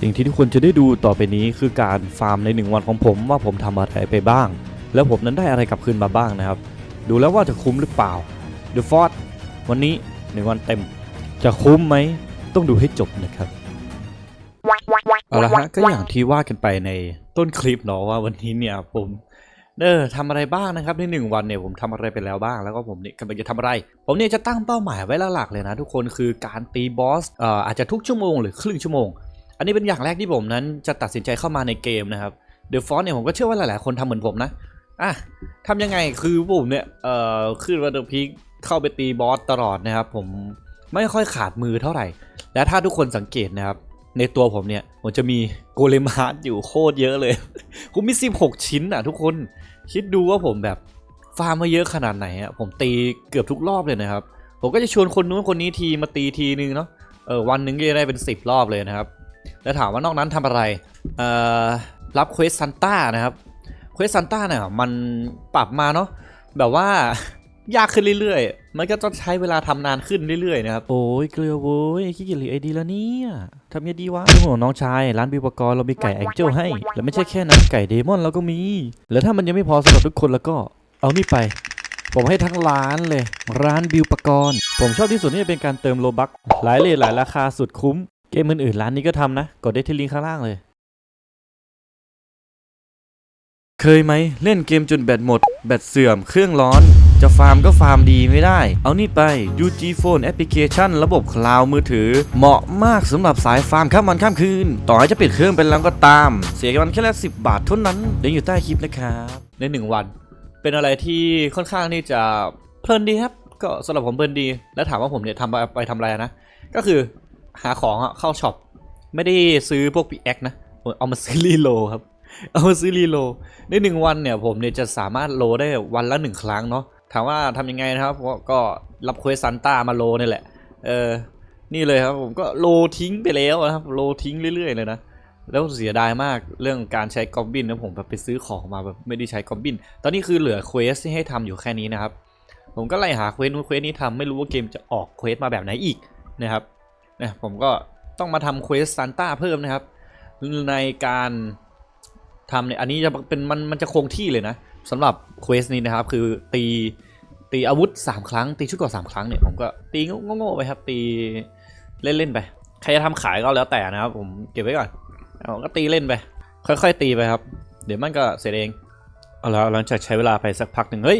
สิ่งที่ทุกคนจะได้ดูต่อไปนี้คือการฟาร์มในหนึ่งวันของผมว่าผมทำอะไรไปบ้าง แล้วผมนั้นได้อะไรกลับคืนมาบ้างนะครับ ดูแล้วว่าจะคุ้มหรือเปล่า The f o r t วันนี้หนึ่งวันเต็ม จะคุ้มไหมต้องดูให้จบนะครับเอาละฮะก็อย่างที่ว่ากันไปในต้นคลิปเนาะว่าวันนี้เนี่ยผมเออทำอะไรบ้างนะครับในหนึ่งวันเนี่ยผมทำอะไรไปแล้วบ้างแล้วก็ผมเนี่ยกำลังจะทำอะไร ผมเนี่ยจะตั้งเป้าหมายไว้หลักๆเลยนะทุกคนคือการตีบอสเอ่ออาจจะทุกชั่วโมงหรือครึ่งชั่วโมง อันนี้เป็นอย่างแรกที่ผมนั้นจะตัดสินใจเข้ามาในเกมนะครับเดอะฟอนเนี่ยผมก็เชื่อว่าหลายๆคนทำเหมือนผมนะอะทำยังไงคือผมเนี่ยเอ่อขึ้นวันเดอร์พีคเข้าไปตีบอสตลอดนะครับ ผมไม่ค่อยขาดมือเท่าไหร่ และถ้าทุกคนสังเกตนะครับ ในตัวผมเนี่ยผมจะมีโกเลมฮาร์ดอยู่โคตรเยอะเลยผมมี 16 ชิ้นอะทุกคนคิดดูว่าผมแบบฟาร์มมาเยอะขนาดไหนอะผมตีเกือบทุกรอบเลยนะครับ ผมก็จะชวนคนนู้นคนนี้ทีมาตีทีนึงเนาะเออวันหนึ่งก็จะได้เป็น 10 รอบเลยนะครับ แล้วถามว่านอกนั้นทำอะไรเอ่อรับเควสซันต้านะครับเควสซันต้าเนี่ยมันปรับมาเนาะแบบว่ายากขึ้นเรื่อยๆ มันก็ต้องใช้เวลาทำนานขึ้นเรื่อยๆนะครับ โอ้ยเกลือโว้ยขี้เกียจหลีไอดีแล้วเนี่ยทำยังดีวะห่วงน้องชาย ร้านบิวปกรณ์เรามีไก่แองเจิลให้ และไม่ใช่แค่นั้นไก่เดมอนเราก็มี แล้วถ้ามันยังไม่พอสำหรับทุกคนแล้วก็เอานี่ไป ผมให้ทั้งร้านเลย ร้านบิวปกรณ์ผมชอบที่สุดนี่เป็นการเติมโลบักหลายเลทหลายราคาสุดคุ้ม เกมอื่นๆร้านนี้ก็ทำนะ กดได้ที่ลิงก์ข้างล่างเลย เคยไหมเล่นเกมจนแบตหมด แบตเสื่อมเครื่องร้อน จะฟาร์มก็ฟาร์มดีไม่ได้ เอานี่ไป UG Phone Application ระบบคลาวด์มือถือ เหมาะมากสำหรับสายฟาร์มข้ามวันข้ามคืน ต่อให้จะปิดเครื่องไปแล้วก็ตาม เสียกันแค่ละสิบาทเท่านั้นเดี๋ยวอยู่ใต้คลิปนะครับในหนึ่งวัน เป็นอะไรที่ค่อนข้างที่จะเพลินดีครับ ก็สำหรับผมเพลินดี แล้วถามว่าผมเนี่ยทำไปไปทำอะไรนะก็คือ หาของอะเข้าช็อปไม่ได้ซื้อพวกปีแอคนะเอามาซื้อรีโลครับ เอามาซื้อรีโลในหนึ่งวันเนี่ยผมเนี่ยจะสามารถโลได้วันละหนึ่งครั้งเนาะถามว่าทำยังไงนะครับก็ก็รับเควสซันต้ามาโลนี่แหละเออนี่เลยครับผมก็โลทิ้งไปแล้วนะครับโลทิ้งเรื่อยๆเลยนะแล้วเสียดายมากเรื่องการใช้กอบบินนะผมแบบไปซื้อของมาแบบไม่ได้ใช้กอบบิน ตอนนี้คือเหลือเควสที่ให้ทำอยู่แค่นี้นะครับ ผมก็ไล่หาเควสนู้นเควสนี้ทำไม่รู้ว่าเกมจะออกเควสมาแบบไหนอีกนะครับ นะผมก็ต้องมาทำเควสซันต้าเพิ่มนะครับ ในการทำเนี่ยอันนี้จะเป็นมันมันจะคงที่เลยนะสำหรับเควสนี้นะครับ คือตีตีอาวุธ 3 ครั้ง ตีชุดก่อสามครั้งเนี่ยผมก็ตีโง่ๆไปครับ ตีเล่นๆไป ใครจะทำขายก็แล้วแต่นะครับ ผมเก็บไว้ก่อนเอาก็ตีเล่นไป ค่อย ๆ ตีไปครับ เดี๋ยวมันก็เสร็จเองเอาละหลังจากใช้เวลาไปสักพักหนึ่งเฮ้ย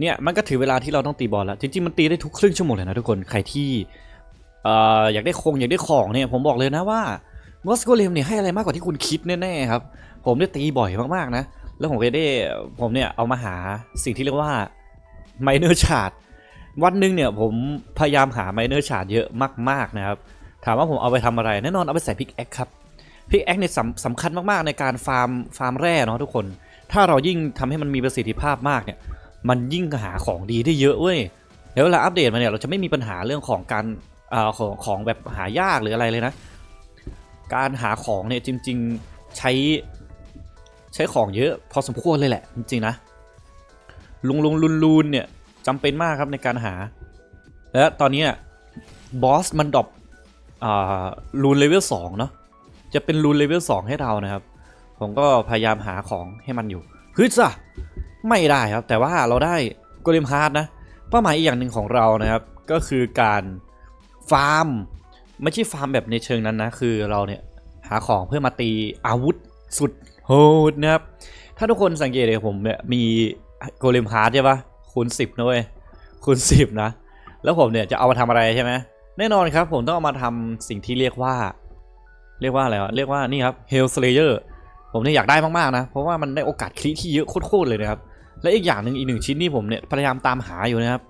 เนี่ยมันก็ถือเวลาที่เราต้องตีบอลแล้วจริงๆมันตีได้ทุกครึ่งชั่วโมงเลยนะทุกคนใครที่ อยากได้คงอยากได้ของเนี่ยผมบอกเลยนะว่ามอสโกเลมเนี่ยให้อะไรมากกว่าที่คุณคิดแน่ๆครับ ผมได้ตีบ่อยมากๆนะ แล้วผมก็ได้ผมเนี่ยเอามาหาสิ่งที่เรียกว่าไมเนอร์ชาร์ดวันหนึ่งเนี่ยผมพยายามหาไมเนอร์ชาร์ดเยอะมากๆนะครับ ถามว่าผมเอาไปทำอะไร แน่นอนเอาไปใส่พิกแอคครับพิกแอคเนี่ยสำสำคัญมากๆในการฟาร์มฟาร์มแร่เนาะทุกคน ถ้าเรายิ่งทำให้มันมีประสิทธิภาพมากเนี่ยมันยิ่งหาของดีได้เยอะเว้ยแล้วเวลาอัปเดตมาเนี่ยเราจะไม่มีปัญหาเรื่องของการ อของของแบบหายากหรืออะไรเลยนะ การหาของเนี่ยจริง ๆใช้ใช้ของเยอะพอสมควรเลยแหละ จริงๆนะ ลุงลุงลุนลูนเนี่ยจำเป็นมากครับในการหา และตอนนี้บอสมันดรอปลูนเลเวลสองเนาะจะเป็นลูนเลเวลสองให้เรานะครับ ผมก็พยายามหาของให้มันอยู่ฮึดซะไม่ได้ครับ แต่ว่าเราได้โกเลมฮาร์ดนะเป้าหมายอีกอย่างหนึ่งของเรานะครับ ก็คือการ ฟาร์ม ไม่ใช่ฟาร์มแบบในเชิงนั้นนะ คือเราเนี่ยหาของเพื่อมาตีอาวุธสุดโหดนะครับ ถ้าทุกคนสังเกตเลยผมเนี่ยมีโกเลมฮาร์ดใช่ปะคูณ10นะเว้ยคูณ10 นะ แล้วผมเนี่ยจะเอามาทำอะไรใช่ไหมแน่นอนครับ ผมต้องเอามาทำสิ่งที่เรียกว่า เรียกว่าอะไรวะเรียกว่านี่ครับ Hell Slayer ผมเนี่ยอยากได้มากๆนะ เพราะว่ามันได้โอกาสคลิกที่เยอะโคตรๆเลยนะครับ และอีกอย่างหนึ่งอีกหนึ่งชิ้นนี่ผมเนี่ยพยายามตามหาอยู่นะครับ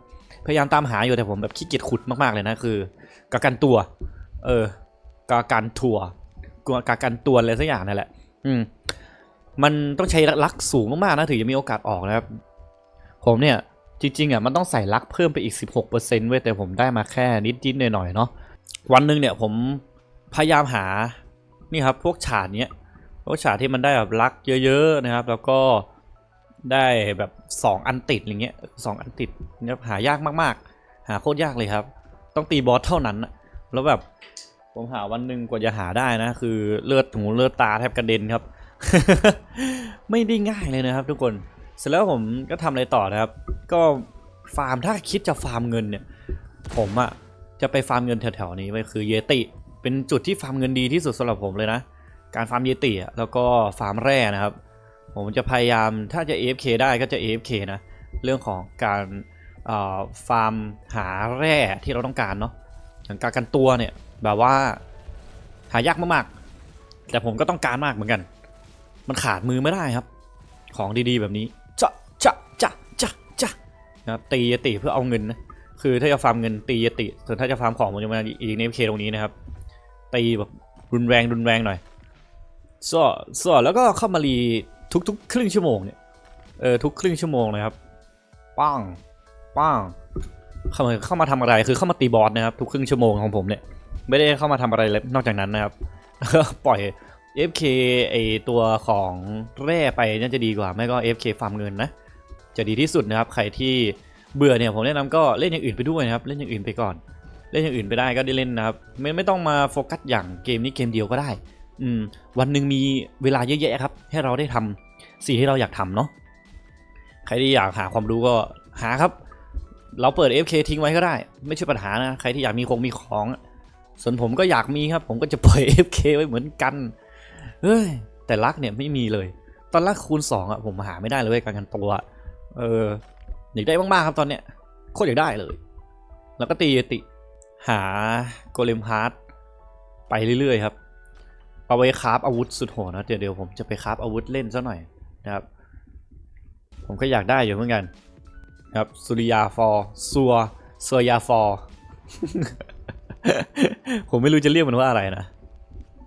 พยายามตามหาอยู่แต่ผมแบบขี้เกียจขุดมากๆเลยนะคือ กากันตัว เออกากันทัวกกากันตัวอะไรสักอย่างนั่นแหละ อืม มันต้องใช้ลักสูงมากๆนะถึงจะมีโอกาสออกนะครับ ผมเนี่ย จริงๆอะมันต้องใส่ลักเพิ่มไปอีก 16%เว้ยแต่ผมได้มาแค่นิดๆหน่อยๆเนาะวันหนึ่งเนี่ยผมพยายามหานี่ครับพวกฉาดเนี้ยพวกฉาดที่มันได้แบบลักเยอะ ๆนะครับ แล้วก็ได้แบบ 2 อันติดอย่างเงี้ยสองอันติดเนี่ยหายากมากๆ หาโคตรยากเลยครับ ต้องตีบอสเท่านั้นนะแล้วแบบผมหาวันหนึ่งกว่าจะหาได้นะ คือเลือดหูเลือดตาแทบกระเด็นครับ ไม่ได้ง่ายเลยนะครับ ทุกคนเสร็จแล้วผมก็ทำอะไรต่อนะครับ ก็ฟาร์มถ้าคิดจะฟาร์มเงินเนี่ย ผมอะจะไปฟาร์มเงินแถวๆนี้ไปคือเยติเป็นจุดที่ฟาร์มเงินดีที่สุดสำหรับผมเลยนะ การฟาร์มเยติอะแล้วก็ฟาร์มแร่นะครับ ผมจะพยายามถ้าจะ AFK ได้ก็จะ AFK นะ เรื่องของการ ฟาร์มหาแร่ที่เราต้องการเนาะอย่างการกันตัวเนี่ยแบบว่าหายากมากๆ แต่ผมก็ต้องการมากเหมือนกัน มันขาดมือไม่ได้ครับ ของดีๆแบบนี้จะจะจะจะจะนะครับตียติเพื่อเอาเงินนะคือถ้าจะฟาร์มเงินตียติส่วนถ้าจะฟาร์มของผมจะมาอีกในเคตรงนี้นะครับตีแบบรุนแรงรุนแรงหน่อยส่อส่อแล้วก็เข้ามารีทุกๆ ครึ่งชั่วโมงเนี่ยเออทุกครึ่งชั่วโมงนะครับปัง ปังเข้ามาเข้ามาทำอะไรคือเข้ามาตีบอสนะครับทุกครึ่งชั่วโมงของผมเนี่ยไม่ได้เข้ามาทำอะไรเลยนอกจากนั้นนะครับก็ปล่อย FK ไอตัวของแร่ไปน่าจะดีกว่า ไม่ก็ FK ฟาร์มเงินนะ จะดีที่สุดนะครับ ใครที่เบื่อเนี่ยผมแนะนำก็เล่นอย่างอื่นไปด้วยนะครับ เล่นอย่างอื่นไปก่อน เล่นอย่างอื่นไปได้ก็ได้เล่นนะครับ ไม่ไม่ต้องมาโฟกัสอย่างเกมนี้เกมเดียวก็ได้ อืมวันหนึ่งมีเวลาเยอะแยะครับ ให้เราได้ทำสิ่งที่เราอยากทำเนาะใครที่อยากหาความรู้ก็หาครับ เราเปิด FK ทิ้งไว้ก็ได้ ไม่ใช่ปัญหานะ ใครที่อยากมีคงมีของ ส่วนผมก็อยากมีครับ ผมก็จะเปล่อย FK ไว้เหมือนกัน เฮ้ย แต่ลักเนี่ยไม่มีเลย ตอนลักคูณ2อะผมหาไม่ได้เลยการกันตัว เอออยากได้มากๆครับตอนเนี้ยโคตรอยากได้เลย แล้วก็ตีติ หาโกเลมฮาร์ดไปเรื่อยๆครับ เอาไว้คราฟอาวุธสุดโหดนะเดี๋ยวเดี๋ยวผมจะไปคราฟอาวุธเล่นซะหน่อยนะครับ ผมก็อยากได้อยู่เหมือนกัน ครับสุริยาฟอร์ซัวซัวยาฟอร์ผมไม่รู้จะเรียกมันว่าอะไรนะ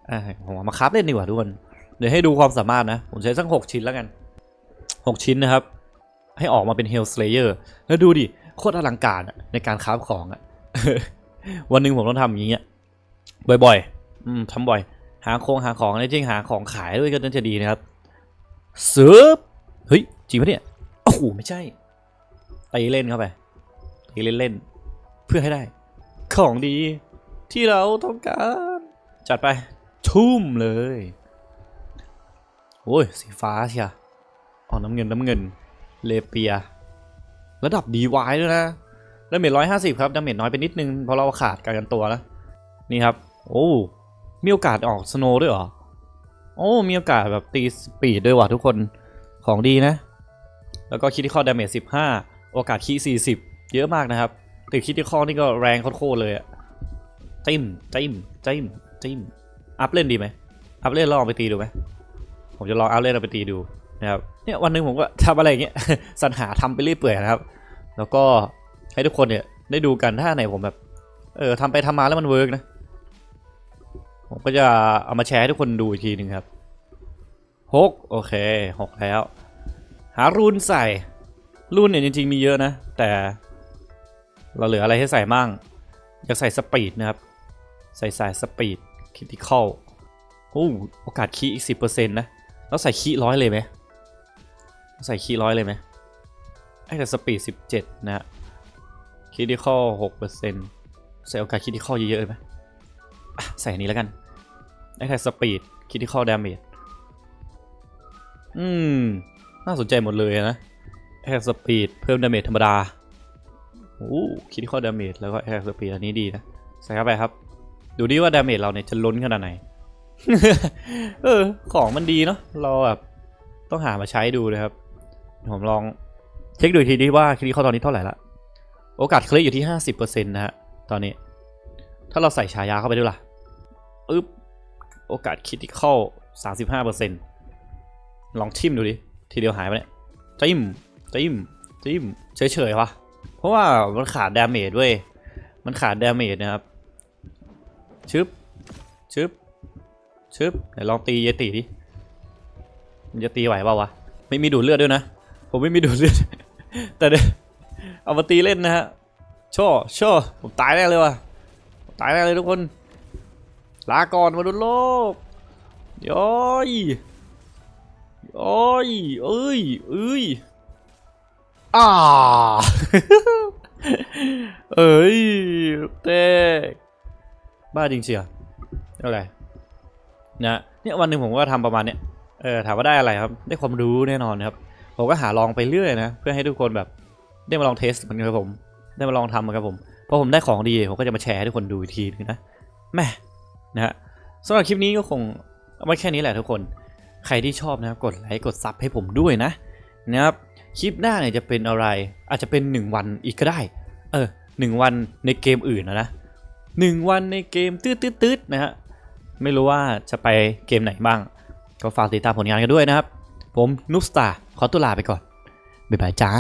อะผมมาคราฟเล่นดีกว่าทุกคนเดี๋ยวให้ดูความสามารถนะ ผมใช้สักหกชิ้นแล้วกันหกชิ้นนะครับ ให้ออกมาเป็น Hell Slayer แล้วดูดิ โคตรอลังการในการคราฟของอะวันหนึ่งผมต้องทำอย่างนี้อะบ่อยๆ อืมทำบ่อย หาโครงหาของในจริงหาของขายด้วยก็น่าจะดีนะครับเสิร์ฟเฮ้ย จริงปะเนี่ย โอ้โห ไม่ใช่ ตีเล่นเข้าไปตีเล่นเล่นๆเพื่อให้ได้ ของดีที่เราต้องการ จัดไป ทุ่มเลยโอ้ยสีฟ้าเชียอ๋อน้ำเงินน้ำเงินเลเปีย ระดับดีวายด้วยนะดาเมจร้อยห้าสิบครับดาเมจน้อยไปนิดนึงเพราะเราขาดการกันตัวแล้วนี่ครับ โอ้มีโอกาสออกสโนด้วยเหรอ โอ้มีโอกาสแบบตีสปีดด้วยว่ะทุกคนของดีนะ แล้วก็คิดที่ข้อดาเมจสิบห้า โอกาสคีสี่สิบเยอะมากนะครับแต่คิดที่ข้อนี่ก็แรงโคตรเลยอะจิ้มจิ้มจิ้มจิ้มอัพเล่นดีไหมอัพเล่นลองไปตีดูไหมผมจะลองอัพเล่นเอาไปตีดูนะครับเนี่ยวันหนึ่งผมก็ทำอะไรอย่างเงี้ยสรรหาทำไปเรื่อยเปื่อยนะครับ แล้วก็ให้ทุกคนเนี่ยได้ดูกันถ้าไหนผมแบบเออทำไปทำมาแล้วมันเวิร์กนะผมก็จะเอามาแชร์ให้ทุกคนดูอีกทีหนึ่งครับหกโอเคหกแล้ว หารูนใส่ รูนเนี่ยจริงๆมีเยอะนะ แต่เราเหลืออะไรให้ใส่มั่งอยากใส่สปีดนะครับ ใส่สายสปีดคิติคอลโอ้โอกาสคีอีกสิบเปอร์เซ็นต์นะแล้วใส่คีร้อยเลยไหมใส่คีร้อยเลยไหมไอ้แต่สปีดสิบเจ็ดนะฮะคิติคอลหกเปอร์เซ็นต์ใส่โอกาสคิติคอลเยอะๆเลยไหมใส่อันนี้แล้วกันไอ้แต่สปีดคิติคอลดาเมจอืม น่าสนใจหมดเลยนะ ไอ้แต่สปีดเพิ่มดาเมจธรรมดาโอ้คิดข้อดาเมจแล้วก็แอร์สปีดอันนี้ดีนะ ใส่เข้าไปครับ ดูดิว่าดาเมจเราเนี่ยจะล้นขนาดไหน เออ ของมันดีเนาะเราแบบต้องหามาใช้ดูเลยครับ ผมลองเช็คดูอีกทีดิว่าคิดข้อตอนนี้เท่าไหร่ละ โอกาสคลิกอยู่ที่ 50%นะฮะ ตอนนี้ ถ้าเราใส่ฉายาเข้าไปด้วยล่ะอึ๊บ โอกาสคิดเข้า 35%ลองทิมดูดิ ทีเดียวหายไปเนี่ยจิ้ม จิ้มจิ้มเฉยๆวะเพราะว่ามันขาดดาเมจเว้ยมันขาดดาเมจนะครับชึบชึบชึบเดี๋ยวลองตีเยติดิมันจะตีไหวเปล่าวะไม่มีดูดเลือดด้วยนะผมไม่มีดูดเลือด แต่เดี๋ยวเอามาตีเล่นนะฮะช่อช่อผมตายแน่เลยวะตายแน่เลยทุกคน ลาก่อนมาดุโลกย้อยย้อยเอ้ยเอ้ย อ่าเอ้ยเต้บ้าจริงเชียวอะไรนะเนี่ยวันหนึ่งผมก็ทำประมาณเนี้ยเออถามว่าได้อะไรครับ ได้ความรู้แน่นอนครับ ผมก็หาลองไปเรื่อยนะเพื่อให้ทุกคนแบบ ได้มาลองเทสมันครับผม ได้มาลองทำมันครับผมพอผมได้ของดีผมก็จะมาแชร์ให้ทุกคนดูอีกทีนึงนะแม่นะฮะสำหรับคลิปนี้ก็คงเอาไว้แค่นี้แหละทุกคน ใครที่ชอบนะครับกดไลค์กดซับให้ผมด้วยนะนะครับ คลิปหน้าเนี่ยจะเป็นอะไร อาจจะเป็น 1 วันอีกก็ได้ เออหนึ่งวันในเกมอื่นนะนะหนึ่งวันในเกมตืดตืดตืดๆๆนะฮะ ไม่รู้ว่าจะไปเกมไหนบ้าง ก็ฝากติดตามผลงานกันด้วยนะครับ ผมนุสตาขอตัวลาไปก่อน บ๊ายบายจ้า